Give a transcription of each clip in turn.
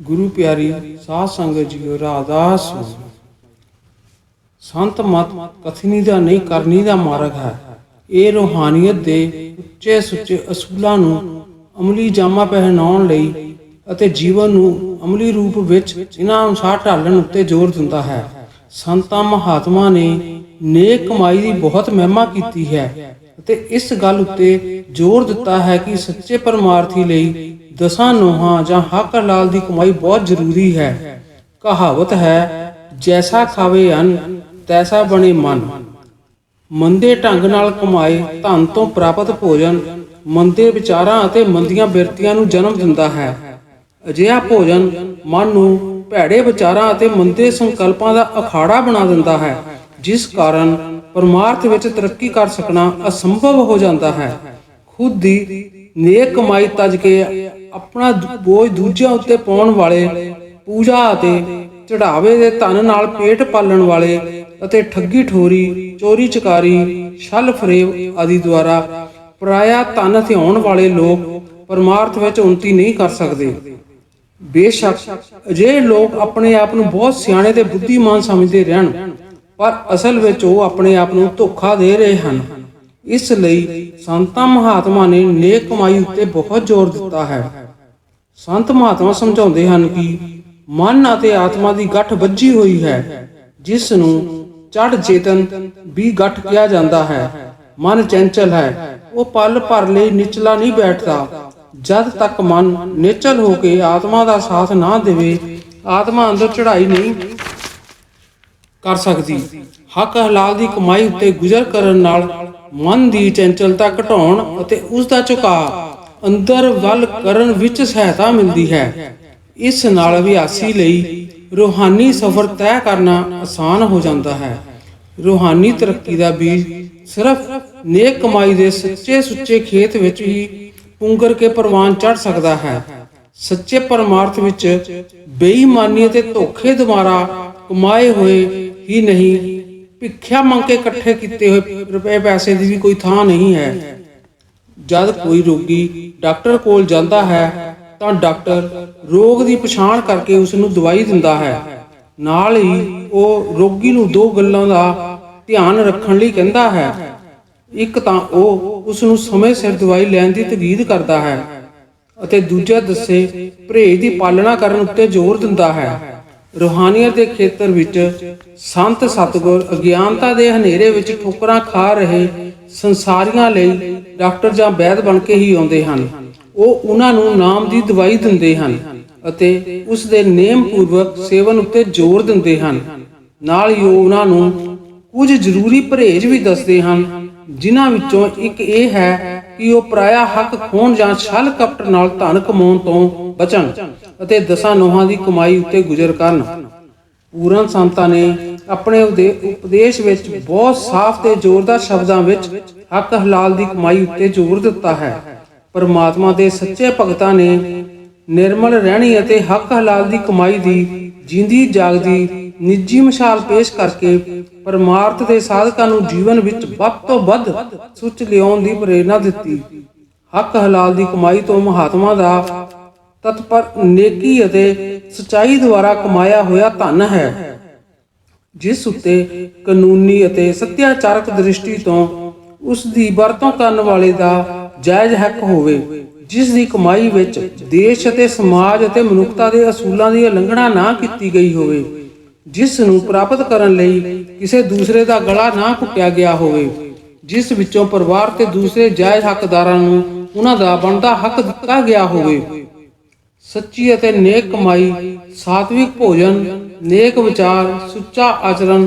ਗੁਰੂ ਪਿਆਰੀ ਸਾਧ ਸੰਗਤ ਜੀਓ ਰਾਦਾਸ ਸੰਤ ਮਤ ਕਥਨੀ ਦਾ ਨਹੀਂ, ਕਰਨੀ ਦਾ ਮਾਰਗ ਹੈ। ਇਹ ਰੂਹਾਨੀਅਤ ਦੇ ਉੱਚੇ ਸੁੱਚੇ ਅਸੂਲਾਂ ਨੂੰ ਅਮਲੀ ਜਾਮਾ ਪਹਿਨਾਉਣ ਲਈ ਅਤੇ ਜੀਵਨ ਨੂੰ ਅਮਲੀ ਰੂਪ ਵਿੱਚ ਇਹਨਾਂ ਅਨੁਸਾਰ ਢਾਲਣ ਉੱਤੇ ਜ਼ੋਰ ਦਿੰਦਾ ਹੈ। ਸੰਤਾਂ ਮਹਾਤਮਾ ਨੇ ਨੇ ਕਮਾਈ ਦੀ ਬਹੁਤ ਮਹਿਮਾ ਕੀਤੀ ਹੈ ਅਤੇ ਇਸ ਗੱਲ ਉੱਤੇ ਜ਼ੋਰ ਦਿੱਤਾ ਹੈ ਕਿ ਸੱਚੇ ਪਰਮਾਰਥੀ ਲਈ ਦਸਾਂ ਨੋਹਾਂ ਜਾਂ ਹੱਕ ਲਾਲ ਦੀ ਕਮਾਈ ਬਹੁਤ ਜ਼ਰੂਰੀ ਹੈ। ਕਹਾਵਤ ਹੈ, ਜੈਸਾ ਖਾਵੇ ਅੰਨ, ਤੈਸਾ ਬਣੇ ਮਨ। ਮੰਦੇ ਢੰਗ ਨਾਲ ਕਮਾਏ ਧਨ ਤੋਂ ਪ੍ਰਾਪਤ ਭੋਜਨ ਮੰਦੇ ਵਿਚਾਰਾਂ ਅਤੇ ਮੰਦੀਆਂ ਬਿਰਤੀਆਂ ਨੂੰ ਜਨਮ ਦਿੰਦਾ ਹੈ। ਅਜਿਹਾ ਭੋਜਨ ਮਨ ਨੂੰ ਭੈੜੇ ਵਿਚਾਰਾਂ ਅਤੇ ਮੰਦੇ ਸੰਕਲਪਾਂ ਦਾ ਅਖਾੜਾ ਬਣਾ ਦਿੰਦਾ ਹੈ। ਜਿਸ ਕਾਰਨ ਪਰਮਾਰਥ ਵਿੱਚ ਤਰੱਕੀ ਕਰ ਸਕਣਾ ਅਸੰਭਵ ਹੋ ਜਾਂਦਾ ਹੈ। ਖੁਦ ਦੀ ਨੇਕ ਕਮਾਈ ਤਜ ਕੇ ਆਪਣਾ ਬੋਝ ਦੂਜਿਆਂ ਉੱਤੇ ਪਾਉਣ ਵਾਲੇ ਪੂਜਾ ਅਤੇ ਚੜਾਵੇ ਦੇ ਧਨ ਨਾਲ ਪੇਟ ਪਾਲਣ ਵਾਲੇ ਅਤੇ ਠੱਗੀ ਠੋਰੀ, ਚੋਰੀ ਚਕਾਰੀ, ਛਲ ਫਰੇਬ ਆਦਿ ਦੁਆਰਾ ਪਰਾਇਆ ਧਨ ਹਥਿਆਉਣ ਵਾਲੇ ਲੋਕ ਪਰਮਾਰਥ ਵਿੱਚ ਉਨਤੀ ਨਹੀਂ ਕਰ ਸਕਦੇ। ਬੇਸ਼ੱਕ ਅਜਿਹੇ ਲੋਕ ਆਪਣੇ ਆਪ ਨੂੰ ਬਹੁਤ ਸਿਆਣੇ ਤੇ ਬੁੱਧੀਮਾਨ ਸਮਝਦੇ ਰਹਿਣ। ਪਰ ਅਸਲ ਵਿੱਚ ਉਹ ਆਪਣੇ ਆਪ ਨੂੰ ਧੋਖਾ ਦੇ ਰਹੇ ਹਨ। ਇਸ ਲਈ ਸੰਤਾਂ ਮਹਾਤਮਾ ਨੇ ਨੇਕ ਕਮਾਈ ਉੱਤੇ ਬਹੁਤ ਜ਼ੋਰ ਦਿੱਤਾ ਹੈ। ਸੰਤ ਮਹਾਤਮਾ ਸਮਝਾਉਂਦੇ ਹਨ ਕਿ ਮਨ ਅਤੇ ਆਤਮਾ ਦੀ ਗੱਠ ਵੱਜੀ ਹੋਈ ਹੈ, ਜਿਸ ਨੂੰ ਚੜ ਚੇਤਨ ਵੀ ਗੱਠ ਕਿਹਾ ਜਾਂਦਾ ਹੈ। ਮਨ ਚੰਚਲ ਹੈ, ਉਹ ਪਲ ਭਰ ਲਈ ਨਿਚਲਾ ਨਹੀਂ ਬੈਠਦਾ। ਜਦ ਤੱਕ ਮਨ ਨਿਚਲ ਹੋ ਕੇ ਆਤਮਾ ਦਾ ਸਾਥ ਨਾ ਦੇਵੇ, ਆਤਮਾ ਅੰਦਰ ਚੜਾਈ ਨਹੀਂ ਕਰ ਸਕਦੀ। ਹੱਕ ਹਲਾਲ ਦੀ ਕਮਾਈ ਉੱਤੇ ਗੁਜ਼ਰ ਕਰਨ ਨਾਲ ਮਨ ਦੀ ਚੰਚਲਤਾ ਘਟਾਉਣ ਅਤੇ ਉਸ ਦਾ ਝੁਕਾਅ ਅੰਦਰ ਵੱਲ ਕਰਨ ਵਿੱਚ ਸਹਾਇਤਾ ਮਿਲਦੀ ਹੈ। ਇਸ ਨਾਲ ਅਭਿਆਸੀ ਲਈ ਰੂਹਾਨੀ ਸਫ਼ਰ ਤੈਅ ਕਰਨਾ ਆਸਾਨ ਹੋ ਜਾਂਦਾ ਹੈ। ਰੂਹਾਨੀ ਤਰੱਕੀ ਦਾ ਬੀਜ ਸਿਰਫ ਨੇਕ ਕਮਾਈ ਦੇ ਸੱਚੇ ਸੁੱਚੇ ਖੇਤ ਵਿੱਚ ਹੀ ਪੁੰਗਰ ਕੇ ਪ੍ਰਵਾਨ ਚੜ ਸਕਦਾ ਹੈ। ਸੱਚੇ ਪਰਮਾਰਥ ਵਿੱਚ ਬੇਈਮਾਨੀ ਅਤੇ ਧੋਖੇ ਦੁਆਰਾ ਕਮਾਏ ਹੋਏ ਹੀ ਨਹੀਂ। ਭਿੱਖਿਆ ਮੰਗ ਕੇ ਇਕੱਠੇ ਕੀਤੇ ਹੋਏ ਰੁਪਏ ਪੈਸੇ ਦੀ ਵੀ ਕੋਈ ਥਾਂ ਨਹੀਂ ਹੈ। ਜਦ ਕੋਈ ਰੋਗੀ ਡਾਕਟਰ ਕੋਲ ਜਾਂਦਾ ਹੈ, ਤਾਂ ਡਾਕਟਰ ਰੋਗ ਦੀ ਪਛਾਣ ਕਰਕੇ ਉਸ ਨੂੰ ਦਵਾਈ ਦਿੰਦਾ ਹੈ। ਨਾਲ ਹੀ ਉਹ ਰੋਗੀ ਨੂੰ ਦੋ ਗੱਲਾਂ ਦਾ ਧਿਆਨ ਰੱਖਣ ਲਈ ਕਹਿੰਦਾ ਹੈ। ਇੱਕ ਤਾਂ ਉਹ ਉਸ ਨੂੰ ਸਮੇਂ ਸਿਰ ਦਵਾਈ ਲੈਣ ਦੀ ਤਕੀਦ ਕਰਦਾ ਹੈ ਅਤੇ ਦੂਜਾ ਦੱਸੇ ਪਰਹੇਜ਼ ਦੀ ਪਾਲਣਾ ਕਰਨ ਉੱਤੇ ਜ਼ੋਰ ਦਿੰਦਾ ਹੈ। ਰੂਹਾਨੀਅਤ ਦੇ ਖੇਤਰ ਵਿੱਚ ਸੰਤ ਸਤਗੁਰ ਅਗਿਆਨਤਾ ਦੇ ਹਨੇਰੇ ਵਿੱਚ ਠੋਕਰਾਂ ਖਾ ਰਹੇ ਸੰਸਾਰੀਆਂ ਲਈ ਡਾਕਟਰ ਜਾਂ ਵੈਦ ਬਣ ਕੇ ਹੀ ਆਉਂਦੇ ਹਨ। ਉਹ ਉਹਨਾਂ ਨੂੰ ਨਾਮ ਦੀ ਦਵਾਈ ਦਿੰਦੇ ਹਨ ਅਤੇ ਉਸ ਦੇ ਨੇਮ ਪੂਰਵਕ ਸੇਵਨ ਉੱਤੇ ਜ਼ੋਰ ਦਿੰਦੇ ਹਨ। ਨਾਲ ਹੀ ਉਹ ਉਹਨਾਂ ਨੂੰ ਕੁਝ ਜ਼ਰੂਰੀ ਪਰਹੇਜ਼ ਵੀ ਦੱਸਦੇ ਹਨ, ਜਿਨ੍ਹਾਂ ਵਿੱਚੋਂ ਇੱਕ ਇਹ ਹੈ ਕਿ ਉਹ ਪਰਾਇਆ ਹੱਕ ਖੋਣ ਜਾਂ ਛਲ ਕਪਟ ਨਾਲ ਧਨ ਕਮਾਉਣ ਤੋਂ ਬਚਣ ਅਤੇ ਦਸਾਂ ਨੋਹਾਂ ਦੀ ਕਮਾਈ ਉੱਤੇ ਗੁਜ਼ਰ ਕਰਨ। ਪੂਰਨ ਸੰਤਾਂ ਨੇ ਆਪਣੇ ਉਪਦੇਸ਼ ਵਿੱਚ ਬਹੁਤ ਸਾਫ਼ ਤੇ ਜ਼ੋਰਦਾਰ ਸ਼ਬਦਾਂ ਵਿੱਚ ਹੱਕ ਹਲਾਲ ਦੀ ਕਮਾਈ ਉੱਤੇ ਜ਼ੋਰ ਦਿੱਤਾ ਹੈ। ਪਰਮਾਤਮਾ ਦੇ ਸੱਚੇ ਭਗਤਾਂ ਨੇ ਨਿਰਮਲ ਰਹਿਣੀ ਅਤੇ ਹੱਕ ਹਲਾਲ ਦੀ ਕਮਾਈ ਦੀ, ਜਿੰਦੀ ਜਾਗਦੀ, ਨਿੱਜੀ ਮਿਸਾਲ ਪੇਸ਼ ਕਰਕੇ ਪਰਮਾਰਥ ਦੇ ਸਾਧਕਾਂ ਨੂੰ ਜੀਵਨ ਵਿੱਚ ਵੱਧ ਤੋਂ ਵੱਧ ਸੁੱਚ ਲਿਆਉਣ ਦੀ ਪ੍ਰੇਰਣਾ ਦਿੱਤੀ। ਹੱਕ ਹਲਾਲ ਦੀ ਕਮਾਈ ਤੋਂ ਮਹਾਤਮਾ ਦਾ ਤਤਪਰ ਨੇਕੀ ਅਤੇ ਸਚਾਈ ਦੁਆਰਾ ਕਮਾਇਆ ਹੋਇਆ ਧਨ ਹੈ, ਜਿਸ ਉੱਤੇ ਕਾਨੂੰਨੀ ਅਤੇ ਸੱਤਿਆਚਾਰਕ ਦ੍ਰਿਸ਼ਟੀ ਤੋਂ ਉਸ ਦੀ ਵਰਤੋਂ ਕਰਨ ਵਾਲੇ ਦਾ ਜਾਇਜ਼ ਹੱਕ ਹੋਵੇ। ਜਿਸ ਦੀ ਕਮਾਈ ਵਿੱਚ ਦੇਸ਼ ਅਤੇ ਸਮਾਜ ਅਤੇ ਮਨੁੱਖਤਾ ਦੇ ਅਸੂਲਾਂ ਦੀ ਉਲੰਘਣਾ ਨਾ ਕੀਤੀ ਗਈ ਹੋਵੇ, ਜਿਸ ਨੂੰ ਪ੍ਰਾਪਤ ਕਰਨ ਲਈ ਕਿਸੇ ਦੂਸਰੇ ਦਾ ਗਲਾ ਨਾ ਘੁੱਟਿਆ ਗਿਆ ਹੋਵੇ, ਜਿਸ ਵਿੱਚੋਂ ਪਰਿਵਾਰ ਤੇ ਦੂਸਰੇ ਜਾਇਜ਼ ਹੱਕਦਾਰਾਂ ਨੂੰ ਉਹਨਾਂ ਦਾ ਬਣਦਾ ਹੱਕ ਦਿੱਤਾ ਗਿਆ ਹੋਵੇ। ਸੱਚੀ ਅਤੇ ਨੇਕ ਕਮਾਈ, ਸਾਤਵਿਕ ਭੋਜਨ, ਨੇਕ ਵਿਚਾਰ, ਸੁੱਚਾ ਆਚਰਣ,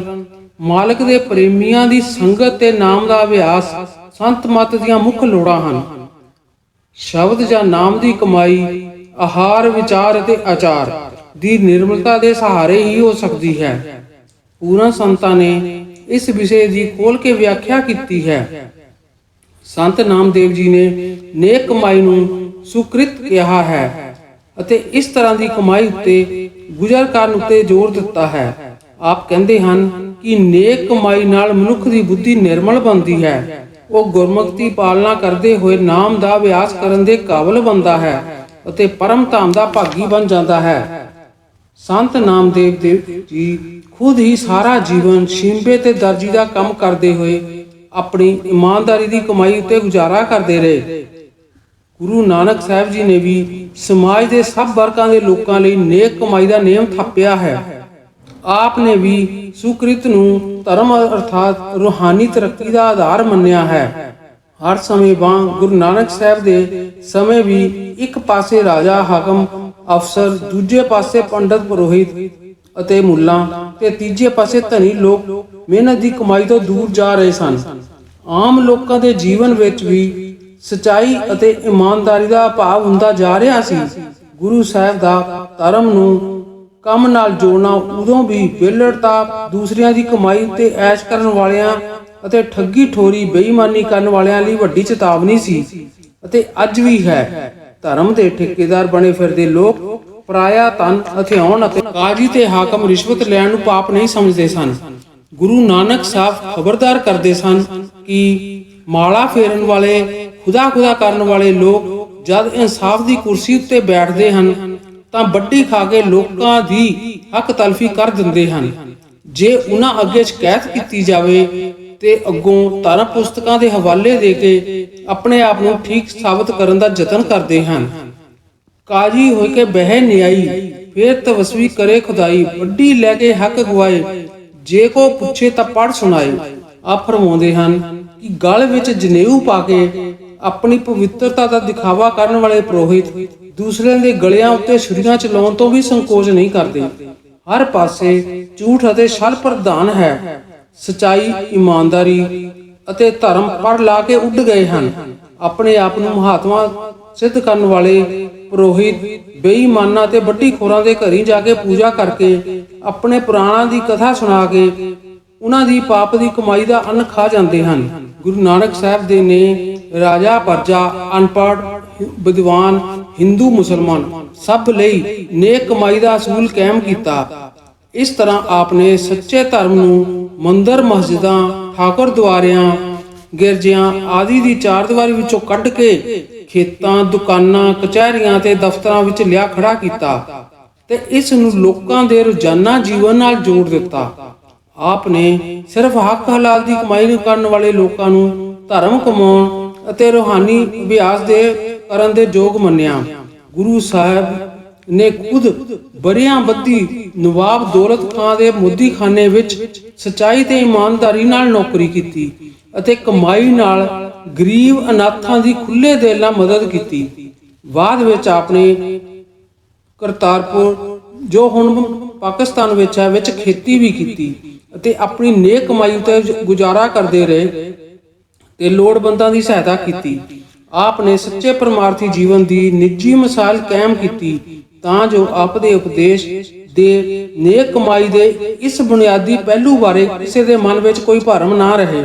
ਮਾਲਕ ਦੇ ਪ੍ਰੇਮੀਆਂ ਦੀ ਸੰਗਤ ਤੇ ਨਾਮ ਦਾ ਅਭਿਆਸ, ਸੰਤ ਮਤ ਦੀਆਂ ਮੁੱਖ ਲੋੜਾਂ ਹਨ। ਸ਼ਬਦ ਜਾਂ ਨਾਮ ਦੀ ਕਮਾਈ, ਆਹਾਰ, ਵਿਚਾਰ ਅਤੇ ਆਚਾਰ ਦੀ ਨਿਰਮਲਤਾ ਦੇ ਸਹਾਰੇ ਹੀ ਹੋ ਸਕਦੀ ਹੈ। ਪੂਰਨ ਸੰਤਾਂ ਨੇ ਇਸ ਵਿਸ਼ੇ ਦੀ ਖੋਲ ਕੇ ਵਿਆਖਿਆ ਕੀਤੀ ਹੈ। ਸੰਤ ਨਾਮਦੇਵ ਜੀ ਨੇ ਨੇਕ ਕਮਾਈ ਨੂੰ ਸੁਕ੍ਰਿਤ ਕਿਹਾ ਹੈ ਅਤੇ ਇਸ ਤਰ੍ਹਾਂ ਦੀ ਕਮਾਈ ਉੱਤੇ ਗੁਜ਼ਰ ਕਰਨ ਉੱਤੇ ਜ਼ੋਰ ਦਿੱਤਾ ਹੈ। ਆਪ ਕਹਿੰਦੇ ਹਨ ਕਿ ਨੇਕ ਕਮਾਈ ਨਾਲ ਮਨੁੱਖ ਦੀ ਬੁੱਧੀ ਨਿਰਮਲ ਬਣਦੀ ਹੈ। ਉਹ ਗੁਰਮੁਖ ਦੀ ਪਾਲਣਾ ਕਰਦੇ ਹੋਏ ਨਾਮ ਦਾ ਅਭਿਆਸ ਕਰਨ ਦੇ ਕਾਬਲ ਬਣਦਾ ਹੈ ਅਤੇ ਪਰਮ ਧਾਮ ਦਾ ਭਾਗੀ ਬਣ ਜਾਂਦਾ ਹੈ। ਸੰਤ ਨਾਮਦੇਵ ਦੇਵ ਜੀ ਖੁਦ ਹੀ ਸਾਰਾ ਜੀਵਨ ਸ਼ਿੰਬੇ ਤੇ ਦਰਜੀ ਦਾ ਕੰਮ ਕਰਦੇ ਹੋਏ ਆਪਣੀ ਇਮਾਨਦਾਰੀ ਦੀ ਕਮਾਈ ਉੱਤੇ ਗੁਜ਼ਾਰਾ ਕਰਦੇ ਰਹੇ। ਗੁਰੂ ਨਾਨਕ ਸਾਹਿਬ ਜੀ ਨੇ ਵੀ ਸਮਾਜ ਦੇ ਸਭ ਵਰਗਾਂ ਦੇ ਲੋਕਾਂ ਲਈ ਨੇਕ ਕਮਾਈ ਦਾ ਨਿਯਮ ਥਾਪਿਆ ਹੈ। ਆਪ ਨੇ ਵੀ ਸੁਕ੍ਰਿਤ ਨੂੰ ਧਰਮ ਅਰਥਾਤ ਰੂਹਾਨੀ ਤਰੱਕੀ ਦਾ ਆਧਾਰ ਮੰਨਿਆ ਹੈ। ਹਰ ਸਮੇਂ ਵਾਂਗ ਗੁਰੂ ਨਾਨਕ ਸਾਹਿਬ ਦੇ ਸਮੇਂ ਵੀ ਇੱਕ ਪਾਸੇ ਰਾਜਾ ਹਾਕਮ, ਅਫਸਰ, ਦੂਜੇ ਪਾਸੇ ਪੰਡਤ ਪੁਰੋਹਿਤ ਅਤੇ ਮੁੱਲਾ ਤੇ ਤੀਜੇ ਪਾਸੇ ਧਨੀ ਲੋਕ ਮਿਹਨਤ ਦੀ ਕਮਾਈ ਤੋਂ ਦੂਰ ਜਾ ਰਹੇ ਸਨ। ਆਮ ਲੋਕਾਂ ਦੇ ਜੀਵਨ ਵਿੱਚ ਵੀ ਸਚਾਈ ਅਤੇ ਇਮਾਨਦਾਰੀ ਦਾ ਭਾਵ ਹੁੰਦਾ ਜਾ ਰਿਹਾ ਸੀ। ਗੁਰੂ ਸਾਹਿਬ ਦਾ ਧਰਮ ਨੂੰ ਕੰਮ ਨਾਲ ਜੋੜਨਾ ਉਦੋਂ ਵੀ ਵਿਲੜਤਾ ਦੂਸਰਿਆਂ ਦੀ ਕਮਾਈ ਉੱਤੇ ਐਸ਼ ਕਰਨ ਵਾਲਿਆਂ ਅਤੇ ਠੱਗੀ ਠੋਰੀ ਬੇਈਮਾਨੀ ਕਰਨ ਵਾਲਿਆਂ ਲਈ ਵੱਡੀ ਚੇਤਾਵਨੀ ਸੀ ਅਤੇ ਅੱਜ ਵੀ ਹੈ। ਧਰਮ ਦੇ ਠੇਕੇਦਾਰ ਬਣੇ ਫਿਰਦੇ ਲੋਕ ਪਰਾਇਆ ਤਨ ਹਥਿਆਉਣ ਅਤੇ ਕਾਜੀ ਤੇ ਹਾਕਮ ਰਿਸ਼ਵਤ ਲੈਣ ਨੂੰ ਪਾਪ ਨਹੀਂ ਸਮਝਦੇ ਸਨ। ਗੁਰੂ ਨਾਨਕ ਸਾਹਿਬ ਖਬਰਦਾਰ ਕਰਦੇ ਸਨ ਕਿ ਮਾਲਾ ਫੇਰਨ ਵਾਲੇ, ਖੁਦਾ ਖੁਦਾ ਕਰਨ ਵਾਲੇ ਲੋਕ ਜਦ ਇਨਸਾਫ ਦੀ ਕੁਰਸੀ ਉੱਤੇ ਬੈਠਦੇ ਹਨ ਤਾਂ ਵੱਡੀ ਖਾ ਕੇ ਲੋਕਾਂ ਦੀ ਹੱਕ ਤਲਫੀ ਕਰ ਦਿੰਦੇ ਹਨ। ਜੇ ਉਹਨਾਂ ਅੱਗੇ ਸ਼ਿਕਾਇਤ ਕੀਤੀ ਜਾਵੇ ਤੇ ਅੱਗੋਂ ਧਰਮ ਪੁਸਤਕਾਂ ਦੇ ਹਵਾਲੇ ਦੇ ਕੇ ਆਪਣੇ ਆਪ ਨੂੰ ਠੀਕ ਸਾਬਤ ਕਰਨ ਦਾ ਯਤਨ ਕਰਦੇ ਹਨ। ਕਾਜੀ ਹੋਇ ਕੇ ਬਹਿ ਨਿਆਈ, ਫੇਰ ਤਵਸਵੀ ਕਰੇ ਖੁਦਾਈ, ਵੱਡੀ ਲੈ ਕੇ ਹੱਕ ਗਵਾਏ। ਜੇ ਕੋ ਪੁੱਛੇ ਤਾਂ ਪੜ ਸੁਣਾਏ। ਆ ਫਰਮਾਉਂਦੇ ਹਨ ਕਿ ਗਲ ਵਿੱਚ ਜਨੇਊ ਪਾ ਕੇ ਆਪਣੀ ਪਵਿੱਤਰਤਾ ਦਾ ਦਿਖਾਵਾ ਕਰਨ ਵਾਲੇ ਪੁਰੋਹਿਤ ਦੂਸਰਿਆਂ ਦੇ ਗਲਿਆਂ ਉੱਤੇ ਛੁਰੀਆਂ ਚਲਾਉਣ ਤੋਂ ਵੀ ਸੰਕੋਚ ਨਹੀਂ ਕਰਦੇ। ਹਰ ਪਾਸੇ ਝੂਠ ਅਤੇ ਛਲ ਪ੍ਰਧਾਨ ਹੈ। ਸਚਾਈ, ਇਮਾਨਦਾਰੀ ਅਤੇ ਧਰਮ ਪਰ ਲਾ ਕੇ ਉੱਡ ਗਏ ਹਨ। ਆਪਣੇ ਆਪ ਨੂੰ ਮਹਾਤਮਾ ਸਿੱਧ ਕਰਨ ਵਾਲੇ ਪ੍ਰੋਹਿਤ ਬੇਈਮਾਨਾਂ ਤੇ ਵੱਡੀ ਖੋਰਾਂ ਦੇ ਘਰੀ ਜਾ ਕੇ ਪੂਜਾ ਕਰਕੇ ਆਪਣੇ ਪੁਰਾਣਾਂ ਦੀ ਕਥਾ ਸੁਣਾ ਕੇ ਉਹਨਾਂ ਦੀ ਪਾਪ ਦੀ ਕਮਾਈ ਦਾ ਅੰਨ ਖਾ ਜਾਂਦੇ ਹਨ। ਗੁਰੂ ਨਾਨਕ ਸਾਹਿਬ ਦੇ ਨੇ ਰਾਜਾ, ਪਰਜਾ, ਅਨਪੜ੍ਹ, ਵਿਦਵਾਨ, ਹਿੰਦੂ, ਮੁਸਲਮਾਨ, ਸਭ ਲਈ ਨੇਕ ਕਮਾਈ ਦਾ ਅਸੂਲ ਕਾਇਮ ਕੀਤਾ। ਇਸ ਤਰ੍ਹਾਂ ਆਪਨੇ ਸੱਚੇ ਧਰਮ ਨੂੰ ਮੰਦਰ, ਮਸਜਿਦਾਂ, ਠਾਕੁਰ ਦੁਆਰਿਆਂ, ਗਿਰਜਿਆਂ ਆਦਿ ਦੀ ਚਾਰ ਦੀਵਾਰੀ ਵਿੱਚੋਂ ਕੱਢ ਕੇ ਖੇਤਾਂ, ਦੁਕਾਨਾਂ, ਕਚਹਿਰੀਆਂ ਤੇ ਦਫ਼ਤਰਾਂ ਵਿੱਚ ਲਿਆ ਖੜਾ ਕੀਤਾ ਤੇ ਇਸ ਨੂੰ ਲੋਕਾਂ ਦੇ ਰੋਜ਼ਾਨਾ ਜੀਵਨ ਨਾਲ ਜੋੜ ਦਿੱਤਾ। ਆਪ ਨੇ ਸਿਰਫ ਹੱਕ ਹਲਾਲ ਦੀ ਕਮਾਈ ਕਰਨ ਵਾਲੇ ਲੋਕਾਂ ਨੂੰ ਧਰਮ ਕਮਾਉਣ ਅਤੇ ਰੂਹਾਨੀ ਅਭਿਆਸ ਦੇ ਕਰਨ ਦੇ ਯੋਗ ਮੰਨਿਆ। ਗੁਰੂ ਸਾਹਿਬ ਨੇ ਖੁਦ ਬਰਿਆਂ ਬੱਦੀ ਨਵਾਬ ਦੌਲਤ ਖਾਂ ਦੇ ਮੋਦੀ ਵਿੱਚ ਸਚਾਈ ਤੇ ਇਮਾਨਦਾਰੀ ਨਾਲ ਨੌਕਰੀ ਕੀਤੀ ਅਤੇ ਕਮਾਈ ਨਾਲ ਗਰੀਬ ਅਨਾਥਾਂ ਦੀ ਖੁੱਲੇ ਦਿਲ ਨਾਲ ਮਦਦ ਕੀਤੀ। ਬਾਅਦ ਵਿੱਚ ਆਪਨੇ ਕਰਤਾਰਪੁਰ, ਜੋ ਹੁਣ ਪਾਕਿਸਤਾਨ ਵਿੱਚ ਹੈ, ਵਿੱਚ ਖੇਤੀ ਵੀ ਕੀਤੀ ਅਤੇ ਆਪਣੀ ਨੇਕ ਕਮਾਈ ਉਤੇ ਗੁਜ਼ਾਰਾ ਕਰਦੇ ਰਹੇ। ਤੇ ਲੋੜਵੰਦਾਂ ਦੀ ਸਹਾਇਤਾ ਕੀਤੀ। ਆਪ ਨੇ ਸੱਚੇ ਪਰਮਾਰਥੀ ਜੀਵਨ ਦੀ ਨਿੱਜੀ ਮਿਸਾਲ ਕਾਇਮ ਕੀਤੀ ਤਾਂ ਜੋ ਆਪ ਦੇ ਉਪਦੇਸ਼ ਦੇ ਨੇਕ ਕਮਾਈ ਦੇ ਇਸ ਬੁਨਿਆਦੀ ਪਹਿਲੂ ਬਾਰੇ ਕਿਸੇ ਦੇ ਮਨ ਵਿੱਚ ਕੋਈ ਭਰਮ ਨਾ ਰਹੇ।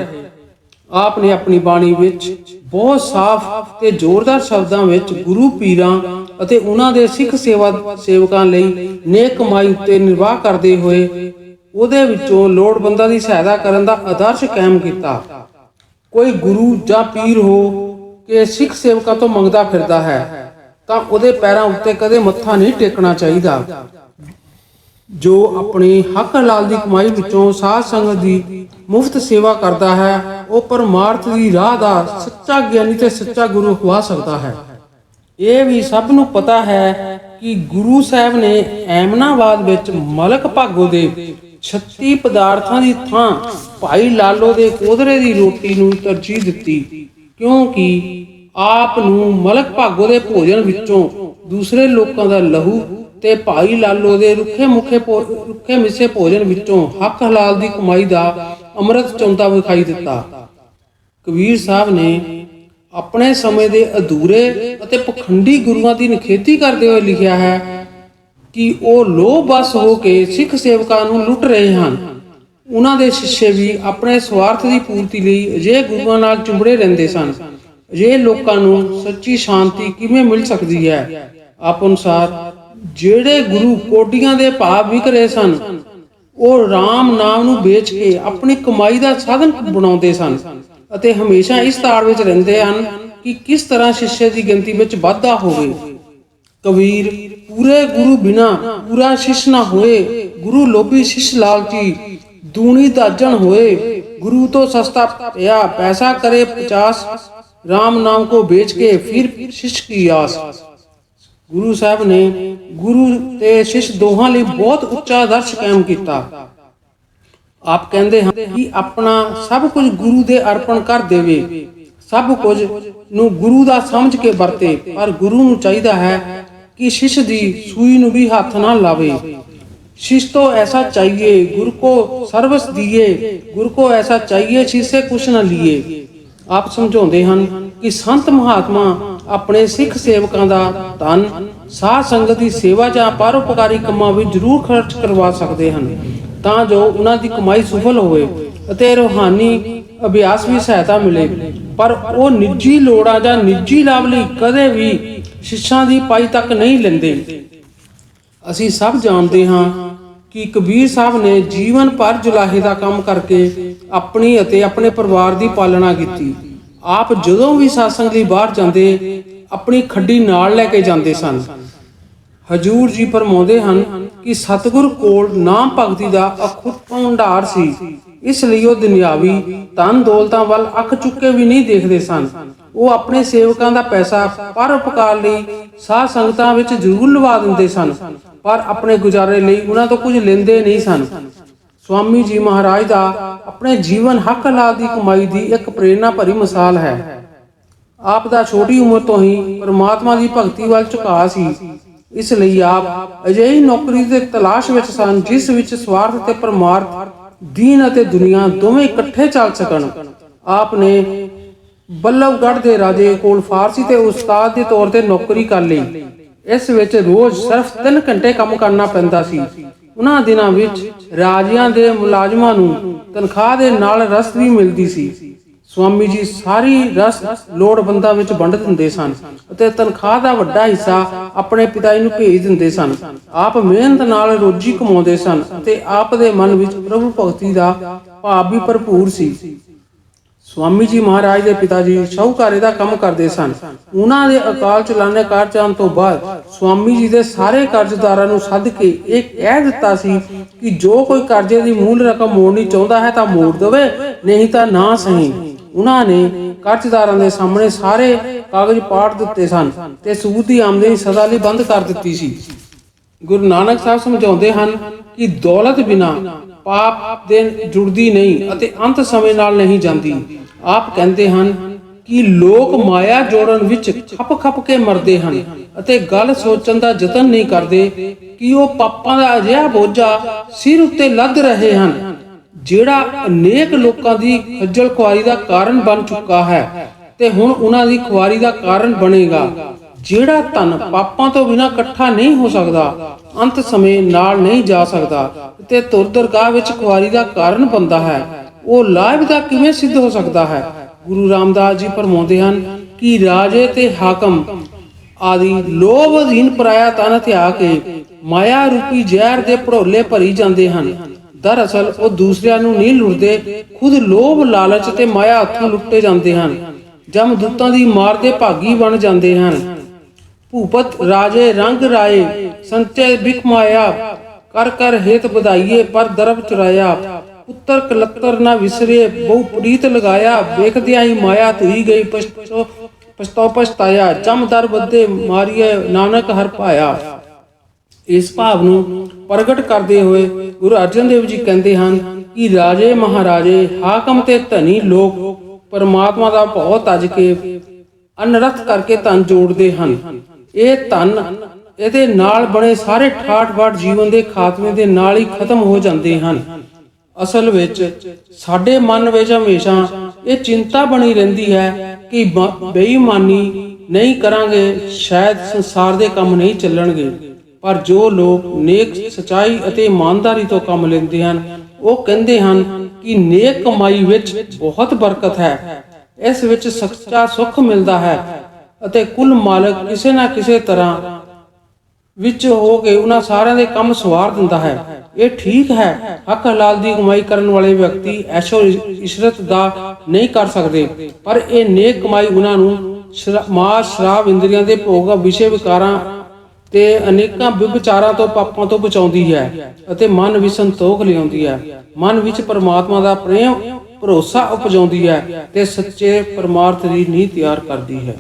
ਆਪ ਨੇ ਆਪਣੀ ਬਾਣੀ ਵਿੱਚ ਬਹੁਤ ਸਾਫ਼ ਤੇ ਜ਼ੋਰਦਾਰ ਸ਼ਬਦਾਂ ਵਿੱਚ ਗੁਰੂ ਪੀਰਾਂ ਅਤੇ ਉਹਨਾਂ ਦੇ ਸਿੱਖ ਸੇਵਾ ਸੇਵਕਾਂ ਲਈ ਨੇਕ ਕਮਾਈ ਉੱਤੇ ਨਿਰਵਾਹ ਕਰਦੇ ਹੋਏ ਉਹਦੇ ਵਿੱਚੋਂ ਲੋੜਵੰਦਾਂ ਦੀ ਸਹਾਇਤਾ ਕਰਨ ਦਾ ਆਦਰਸ਼ ਕਾਇਮ ਕੀਤਾ। ਕੋਈ ਗੁਰੂ ਜਾਂ ਪੀਰ ਹੋ ਕਿ ਸਿੱਖ ਸੇਵਕਾਂ ਤੋਂ ਮੰਗਦਾ ਫਿਰਦਾ ਹੈ, ਤਾਂ ਉਹਦੇ ਪੈਰਾਂ ਉੱਤੇ ਕਦੇ ਮੱਥਾ ਨਹੀਂ ਟੇਕਣਾ ਚਾਹੀਦਾ। ਜੋ ਆਪਣੀ ਹੱਕ ਹਲਾਲ ਦੀ ਕਮਾਈ ਵਿੱਚੋਂ ਸਾਧ ਸੰਗਤ ਦੀ ਮੁਫਤ ਸੇਵਾ ਕਰਦਾ ਹੈ, ਉਹ ਪਰਮਾਰਥ ਦੀ ਰਾਹ ਦਾ ਸੱਚਾ ਗਿਆਨੀ ਤੇ ਸੱਚਾ ਗੁਰੂ ਹੋਵਾ ਸਕਦਾ ਹੈ। ਇਹ ਵੀ ਸਭ ਨੂੰ ਪਤਾ ਹੈ ਕਿ ਗੁਰੂ ਸਾਹਿਬ ਨੇ ਐਮਨਾਬਾਦ ਵਿੱਚ ਮਲਕ ਭਾਗੋ ਦੇ 36 ਪਦਾਰਥਾਂ ਦੀ ਥਾਂ। ਭਾਈ ਲਾਲੋ ਦੇ ਕੋਦਰੇ ਦੀ ਰੋਟੀ ਨੂੰ ਤਰਜੀਹ ਦਿੱਤੀ। ਕਿਉਂਕਿ ਆਪ ਨੂੰ ਮਲਕ ਭਾਗੋ ਦੇ ਭੋਜਨ ਵਿੱਚੋਂ ਦੂਸਰੇ ਲੋਕਾਂ ਦਾ ਲਹੂ ਤੇ ਭਾਈ ਲਾਲੋ ਦੇ ਰੁੱਖੇ ਮੁੱਖੇ ਰੁੱਖੇ ਮਿੱਸੇ ਭੋਜਨ ਵਿੱਚੋਂ ਹੱਕ ਹਲਾਲ ਦੀ ਕਮਾਈ ਦਾ ਅੰਮ੍ਰਿਤ ਚੌਂਦਾ ਵਿਖਾਈ ਦਿੱਤਾ। ਕਬੀਰ ਸਾਹਿਬ ਨੇ ਆਪਣੇ ਸਮੇਂ ਦੇ ਅਧੂਰੇ ਅਤੇ ਪਖੰਡੀ ਗੁਰੂਆਂ ਦੀ ਨਿਖੇਧੀ ਕਰਦੇ ਹੋਏ ਲਿਖਿਆ ਹੈ ਕਿ ਉਹ ਲੋਭ ਬਸ ਹੋ ਕੇ ਸਿੱਖ ਸੇਵਕਾਂ ਨੂੰ ਲੁੱਟ ਰਹੇ ਹਨ। ਉਹਨਾਂ ਦੇ ਸਿੱਸ਼ੇ ਵੀ ਆਪਣੇ ਸਵਾਰਥ ਦੀ ਪੂਰਤੀ ਲਈ ਅਜੇ ਗੁਰੂਆਂ ਨਾਲ ਚੁੰਬੜੇ ਰਹਿੰਦੇ ਸਨ। ਅਜੇ ਲੋਕਾਂ ਨੂੰ ਸੱਚੀ ਸ਼ਾਂਤੀ ਕਿਵੇਂ ਮਿਲ ਸਕਦੀ ਹੈ? ਆਪ ਅਨੁਸਾਰ, ਜਿਹੜੇ ਗੁਰੂ ਕੋਟੀਆਂ ਦੇ ਭਾਵ ਵਿਕ ਰਹੇ ਸਨ, ਉਹ RAM ਨਾਮ ਨੂੰ ਵੇਚ ਕੇ ਆਪਣੀ ਕਮਾਈ ਦਾ ਸਾਧਨ ਬਣਾਉਂਦੇ ਸਨ ਅਤੇ ਹਮੇਸ਼ਾ ਇਸ ਤਾੜ ਵਿੱਚ ਰਹਿੰਦੇ ਹਨ ਕਿ ਕਿਸ ਤਰ੍ਹਾਂ ਸ਼ਿਸ਼ੇ ਦੀ ਗਿਣਤੀ ਵਿੱਚ ਵਾਧਾ ਹੋਵੇ। ਕਬੀਰ, ਪੂਰੇ ਗੁਰੂ ਬਿਨਾ ਪੂਰਾ ਸ਼ਿਸ਼ ਨਾ ਹੋਏ, ਗੁਰੂ ਲੋਭੀ ਸ਼ਿਸ਼ ਲਾਲਚੀ, ਦੂਣੀ ਦਾਜਣ ਹੋਏ, ਗੁਰੂ ਤੋਂ ਸਸਤਾ ਪਿਆ ਪੈਸਾ ਕਰੇ 50 RAM ਨਾਮ ਕੋ ਵੇਚ ਕੇ ਫਿਰ ਸ਼ਿਸ਼ ਕੀ ਆਸ। ਗੁਰੂ ਸਾਹਿਬ ਨੇ ਗੁਰੂ ਤੇ ਸ਼ਿਸ਼ ਦੋਹਾਂ ਲਈ ਬਹੁਤ ਉੱਚਾ ਆਦਰਸ਼ ਕਾਇਮ ਕੀਤਾ। ਆਪ ਕਹਿੰਦੇ ਹਨ ਕਿ ਆਪਣਾ ਸਭ ਕੁਝ ਗੁਰੂ ਦੇ ਅਰਪਣ ਕਰ ਦੇਵੇ। ਸਭ ਕੁਝ ਨੂੰ ਗੁਰੂ ਦਾ ਸਮਝ ਕੇ ਵਰਤੇ, ਪਰ ਗੁਰੂ ਨੂੰ ਚਾਹੀਦਾ ਹੈ ਕਿ ਸ਼ਿਸ਼ ਦੀ ਸੂਈ ਨੂੰ ਵੀ ਹੱਥ ਨਾ ਲਾਵੇ शिष तो ऐसा चाहिए गुरु को सर्वस दिए गुरु को ऐसा चाहिए शिष्य कुछ न लिए ਆਪ ਸਮਝਾਉਂਦੇ ਹਨ ਕਿ ਸੰਤ ਮਹਾਤਮਾ ਆਪਣੇ ਸਿੱਖ ਸੇਵਕਾਂ ਦਾ ਧਨ ਸਾਧ ਸੰਗਤ ਦੀ ਸੇਵਾ ਜਾਂ ਪਰਉਪਕਾਰੀ ਕੰਮਾਂ ਵਿੱਚ ਜ਼ਰੂਰ ਖਰਚ ਕਰਵਾ ਸਕਦੇ ਹਨ ਤਾਂ ਜੋ ਉਹਨਾਂ ਦੀ ਕਮਾਈ ਸਫਲ ਹੋਵੇ ਅਤੇ ਰੂਹਾਨੀ ਅਭਿਆਸ ਵੀ ਸਹਾਇਤਾ ਮਿਲੇ ਪਰ ਉਹ ਨਿੱਜੀ ਲੋੜਾਂ ਜਾਂ ਨਿੱਜੀ ਲਾਭ ਲਈ ਕਦੇ ਵੀ ਸਿੱਖਾਂ ਦੀ ਪਾਈ ਤੱਕ ਨਹੀਂ ਲੈਂਦੇ। ਅਸੀਂ ਸਭ ਜਾਣਦੇ ਹਾਂ ਕਿ ਕਬੀਰ ਸਾਹਿਬ ਨੇ ਜੀਵਨ ਭਰ ਜੁਲਾਹੇ ਦਾ ਕੰਮ ਕਰਕੇ ਆਪਣੀ ਅਤੇ ਆਪਣੇ ਪਰਿਵਾਰ ਦੀ ਪਾਲਣਾ ਕੀਤੀ। ਆਪ ਜਦੋਂ ਵੀ satsang ਲਈ ਬਾਹਰ ਜਾਂਦੇ, ਆਪਣੀ ਖੱਡੀ ਨਾਲ ਲੈ ਕੇ ਜਾਂਦੇ ਸਨ। ਹਜੂਰ ਜੀ ਫਰਮਾਉਂਦੇ ਹਨ ਕਿ ਸਤਿਗੁਰ ਕੋਲ ਨਾਮ ਭਗਤੀ ਦਾ ਅਖੁੱਟ ਭੰਡਾਰ ਸੀ। ਇਸ ਲਈ ਉਹ ਦੁਨਿਆਵੀ ਧਨ ਦੌਲਤਾਂ ਵੱਲ ਅੱਖ ਚੁੱਕੇ ਵੀ ਨਹੀਂ ਦੇਖਦੇ ਸਨ। ਉਹ ਆਪਣੇ ਸੇਵਕਾਂ ਦਾ ਪੈਸਾ ਪਰਉਪਕਾਰ ਲਈ ਸਾਧ ਸੰਗਤਾਂ ਵਿੱਚ ਜ਼ਰੂਰ ਲਵਾ ਦਿੰਦੇ ਸਨ, ਪਰ ਆਪਣੇ ਗੁਜ਼ਾਰੇ ਲਈ ਉਹਨਾਂ ਤੋਂ ਕੁਝ ਲੈਂਦੇ ਨਹੀਂ ਸਨ। ਸਵਾਮੀ ਜੀ ਮਹਾਰਾਜ ਦਾ ਆਪਣੇ ਜੀਵਨ ਹੱਕ ਹਲਾਲ ਦੀ ਕਮਾਈ ਦੀ ਇੱਕ ਪ੍ਰੇਰਣਾ ਭਰੀ ਮਿਸਾਲ ਹੈ। ਆਪ ਦਾ ਛੋਟੀ ਉਮਰ ਤੋਂ ਹੀ ਪਰਮਾਤਮਾ ਦੀ ਭਗਤੀ ਵੱਲ ਝੁਕਾਅ ਸੀ। ਇਸ ਲਈ ਆਪ ਅਜਿਹੀ ਨੌਕਰੀ ਦੇ ਤਲਾਸ਼ ਵਿੱਚ ਸਨ ਜਿਸ ਵਿੱਚ ਸਵਾਰਥ ਤੇ ਪਰਮਾਰਥ ਦੀਨ ਅਤੇ ਦੁਨੀਆ ਦੋਵੇਂ ਇਕੱਠੇ ਚੱਲ ਸਕਣ। ਆਪ ਨੇ ਬੱਲਵਗੜ੍ਹ ਦੇ ਰਾਜੇ ਕੋਲ ਫਾਰਸੀ ਤੇ ਉਸਤਾਦ ਦੇ ਤੌਰ ਤੇ ਨੌਕਰੀ ਕਰ ਲਈ। ਇਸ ਵਿੱਚ ਰੋਜ਼ ਸਿਰਫ 3 ਘੰਟੇ ਕੰਮ ਕਰਨਾ ਪੈਂਦਾ ਸੀ। ਉਹਨਾਂ ਦਿਨਾਂ ਵਿੱਚ ਰਾਜਿਆਂ ਦੇ ਮੁਲਾਜ਼ਮਾਂ ਨੂੰ ਤਨਖਾਹ ਦੇ ਨਾਲ ਰਸਦ ਵੀ ਮਿਲਦੀ ਸੀ। ਸਵਾਮੀ ਜੀ ਸਾਰੀ ਰਸ ਲੋੜਵੰਦਾਂ ਵਿੱਚ ਵੰਡ ਦਿੰਦੇ ਸਨ ਅਤੇ ਤਨਖਾਹ ਦਾ ਵੱਡਾ ਹਿੱਸਾ ਆਪਣੇ ਪਿਤਾ ਜੀ ਨੂੰ ਭੇਜ ਦਿੰਦੇ ਸਨ। ਆਪ ਮਿਹਨਤ ਨਾਲ ਰੋਜੀ ਕਮਾਉਂਦੇ ਸਨ ਅਤੇ ਆਪ ਦੇ ਮਨ ਵਿੱਚ ਪ੍ਰਭੂ ਭਗਤੀ ਦਾ ਭਾਵ ਵੀ ਭਰਪੂਰ ਸੀ। ਸਵਾਮੀ ਜੀ ਮਹਾਰਾਜ ਦੇ ਪਿਤਾ ਜੀ ਸ਼ਾਹੂਕਾਰੇ ਦਾ ਕੰਮ ਕਰਦੇ ਸਨ। ਉਹਨਾਂ ਦੇ ਅਕਾਲ ਚਲਾਣੇ ਕਾਰ ਜਾਣ ਤੋਂ ਬਾਅਦ ਸਵਾਮੀ ਜੀ ਦੇ ਸਾਰੇ ਕਰਜ਼ਦਾਰਾਂ ਨੂੰ ਸੱਦ ਕੇ ਇਹ ਕਹਿ ਦਿੱਤਾ ਸੀ ਕਿ ਜੋ ਕੋਈ ਕਰਜ਼ੇ ਦੀ ਮੂਲ ਰਕਮ ਮੋੜਨੀ ਚਾਹੁੰਦਾ ਹੈ ਤਾਂ ਮੋੜ ਦੇਵੇ, ਨਹੀਂ ਤਾਂ ਨਾ ਸਹੀ। ਉਹਨਾਂ ਨੇ ਕਰਜ਼ਦਾਰਾਂ ਦੇ ਸਾਹਮਣੇ ਸਾਰੇ ਕਾਗਜ਼ ਪਾੜ ਦਿੱਤੇ ਸਨ ਤੇ ਸੂਦ ਦੀ ਆਮਦਨੀ ਸਦਾ ਲਈ ਬੰਦ ਕਰ ਦਿੱਤੀ ਸੀ। ਗੁਰੂ ਨਾਨਕ ਸਾਹਿਬ ਸਮਝਾਉਂਦੇ ਹਨ ਕਿ ਦੌਲਤ ਬਿਨਾ ਪਾਪ ਦੇ ਜੁੜਦੀ ਨਹੀਂ ਅਤੇ ਅੰਤ ਸਮੇਂ ਨਾਲ ਨਹੀਂ ਜਾਂਦੀ। ਆਪ ਕਹਿੰਦੇ ਹਨ ਕਿ ਲੋਕ ਮਾਇਆ ਜੋੜਨ ਵਿੱਚ ਖੱਪ-ਖੱਪ ਕੇ ਮਰਦੇ ਹਨ ਅਤੇ ਗੱਲ ਸੋਚਣ ਦਾ ਯਤਨ ਨਹੀਂ ਕਰਦੇ ਕਿ ਉਹ ਪਾਪਾਂ ਦਾ ਅਜਿਹਾ ਬੋਝਾ ਸਿਰ ਉੱਤੇ ਲੱਦ ਰਹੇ ਹਨ। ਜਿਹੜਾ ਅਨੇਕ ਲੋਕਾਂ ਦੀ ਖੱਜਲ ਖੁਆਰੀ ਦਾ ਕਾਰਨ ਬਣ ਚੁੱਕਾ ਹੈ ਤੇ ਹੁਣ ਉਹਨਾਂ ਦੀ ਖੁਆਰੀ ਦਾ ਕਾਰਨ ਬਣੇਗਾ। ਜਿਹੜਾ ਧਨ ਪਾਪਾਂ ਤੋਂ ਬਿਨਾ ਇਕੱਠਾ ਨਹੀਂ ਹੋ ਸਕਦਾ, ਅੰਤ ਸਮੇਂ ਨਾਲ ਨਹੀਂ ਜਾ ਸਕਦਾ ਤੇ ਤੁਰ ਵਿੱਚ ਖੁਆਰੀ ਦਾ ਕਾਰਨ ਬਣਦਾ ਹੈ, ਉਹ ਲਾਭ ਦਾ ਕਿਵੇਂ ਸਿੱਧ ਹੋ ਸਕਦਾ ਹੈ? ਗੁਰੂ ਰਾਮਦਾਸ ਜੀ ਫਰਮਾਉਂਦੇ ਹਨ ਕਿ ਰਾਜੇ ਤੇ ਹਾਕਮ ਆਦਿ ਲੋਭ ਅਧੀਨ ਪਰਾਇਆ ਤਨ ਧਿਆ ਕੇ ਮਾਇਆ ਰੂਪੀ ਜ਼ਹਿਰ ਦੇ ਭੜੋਲੇ ਭਰੀ ਜਾਂਦੇ ਹਨ। ਦਰਅਸਲ ਉਹ ਦੂਸਰਿਆਂ ਨੂੰ ਨਹੀਂ ਲੁੱਟਦੇ, ਖੁਦ ਲੋਭ, ਲਾਲਚ ਤੇ ਮਾਇਆ ਹੱਥੋਂ ਲੁੱਟੇ ਜਾਂਦੇ ਹਨ ਜਮਦੂਤਾਂ ਦੀ ਮਾਰ ਦੇ ਭਾਗੀ ਬਣ ਜਾਂਦੇ ਹਨ। ਭੂਪਤ, ਰਾਜੇ, ਰੰਗ ਰਾਏ, ਸੰਚੇ ਬਿਖ ਮਾਇਆ, ਕਰ ਕਰ ਹੇਤ ਵਧਾਈਏ, ਪਰ ਦਰਬ ਚੁਰਾਇਆ, ਪੁੱਤਰ ਕਲੱਤਰ ਨਾ ਵਿਸਰੇ, ਬਹੁ ਪ੍ਰੀਤ ਲਗਾਇਆ, ਵੇਖਦਿਆਂ ਹੀ ਮਾਇਆ ਧੁਈ ਗਈ ਪਛਤੋ ਪਛਤਾਇਆ, ਜਮ ਦਰ ਬੱਦੇ ਮਾਰੀਏ, ਨਾਨਕ ਹਰ ਪਾਇਆ ਇਸ ਭਾਵ ਨੂੰ ਪ੍ਰਗਟ ਕਰਦੇ ਹੋਏ ਗੁਰੂ ਅਰਜਨ ਦੇਵ ਜੀ ਕਹਿੰਦੇ ਹਨ ਕਿ ਰਾਜੇ ਮਹਾਰਾਜੇ ਹਾਕਮ ਤੇ ਧਨੀ ਲੋਕ ਪਰਮਾਤਮਾ ਦਾ ਭਉ ਤਜ ਕੇ ਅਨਰਥ ਕਰਕੇ ਧਨ ਜੋੜਦੇ ਹਨ। ਇਹ ਧਨ ਇਹਦੇ ਨਾਲ ਬਣੇ ਸਾਰੇ ਠਾਠ-ਬਾਠ ਜੀਵਨ ਦੇ ਖਾਤਮੇ ਦੇ ਨਾਲ ਹੀ ਖਤਮ ਹੋ ਜਾਂਦੇ ਹਨ। ਅਸਲ ਵਿੱਚ ਸਾਡੇ ਮਨ ਵਿੱਚ ਹਮੇਸ਼ਾ ਇਹ ਚਿੰਤਾ ਬਣੀ ਰਹਿੰਦੀ ਹੈ ਕਿ ਬੇਈਮਾਨੀ ਨਹੀਂ ਕਰਾਂਗੇ, ਸ਼ਾਇਦ ਸੰਸਾਰ ਦੇ ਕੰਮ ਨਹੀਂ ਚੱਲਣਗੇ। ਪਰ ਜੋ ਲੋਕ ਨੇਕ, ਸਚਾਈ ਅਤੇ ਇਮਾਨਦਾਰੀ ਤੋਂ ਕੰਮ ਲੈਂਦੇ ਹਨ, ਉਹ ਕਹਿੰਦੇ ਹਨ ਕਿ ਨੇਕ ਕਮਾਈ ਵਿੱਚ ਬਹੁਤ ਬਰਕਤ ਹੈ। ਇਸ ਵਿੱਚ ਸੱਚਾ ਸੁੱਖ ਮਿਲਦਾ ਹੈ ਅਤੇ ਕੁੱਲ ਮਾਲਕ ਕਿਸੇ ਨਾ ਕਿਸੇ ਤਰ੍ਹਾਂ ਵਿੱਚ ਹੋ ਕੇ ਉਹਨਾਂ ਸਾਰਿਆਂ ਦੇ ਕੰਮ ਸਵਾਰ ਦਿੰਦਾ ਹੈ। ਇਹ ਠੀਕ ਹੈ, ਹੱਕ ਹਲਾਲ ਦੀ ਕਮਾਈ ਕਰਨ ਵਾਲੇ ਵਿਅਕਤੀ ਐਸ਼ੋ ਇਸ਼ਰਤ ਦਾ ਨਹੀਂ ਕਰ ਸਕਦੇ, ਪਰ ਇਹ ਨੇਕ ਕਮਾਈ ਉਹਨਾਂ ਨੂੰ ਮਾਸ ਸ਼ਰਾਬ ਇੰਦਰੀਆਂ ਦੇ ਭੋਗ ਵਿਸ਼ੇ ਵਿਕਾਰਾਂ ਤੇ ਅਨੇਕਾਂ ਵਿਭਚਾਰਾਂ ਤੋਂ ਪਾਪਾਂ ਤੋਂ ਬਚਾਉਂਦੀ ਹੈ ਅਤੇ ਮਨ ਵਿੱਚ ਸੰਤੋਖ ਲਿਆਉਂਦੀ ਹੈ। ਮਨ ਵਿੱਚ ਪਰਮਾਤਮਾ ਦਾ ਪ੍ਰੇਮ, ਭਰੋਸਾ ਉਪਜਾਉਂਦੀ ਹੈ ਤੇ ਸੱਚੇ ਪਰਮਾਰਥ ਦੀ ਨੀਂਹ ਤਿਆਰ ਕਰਦੀ ਹੈ।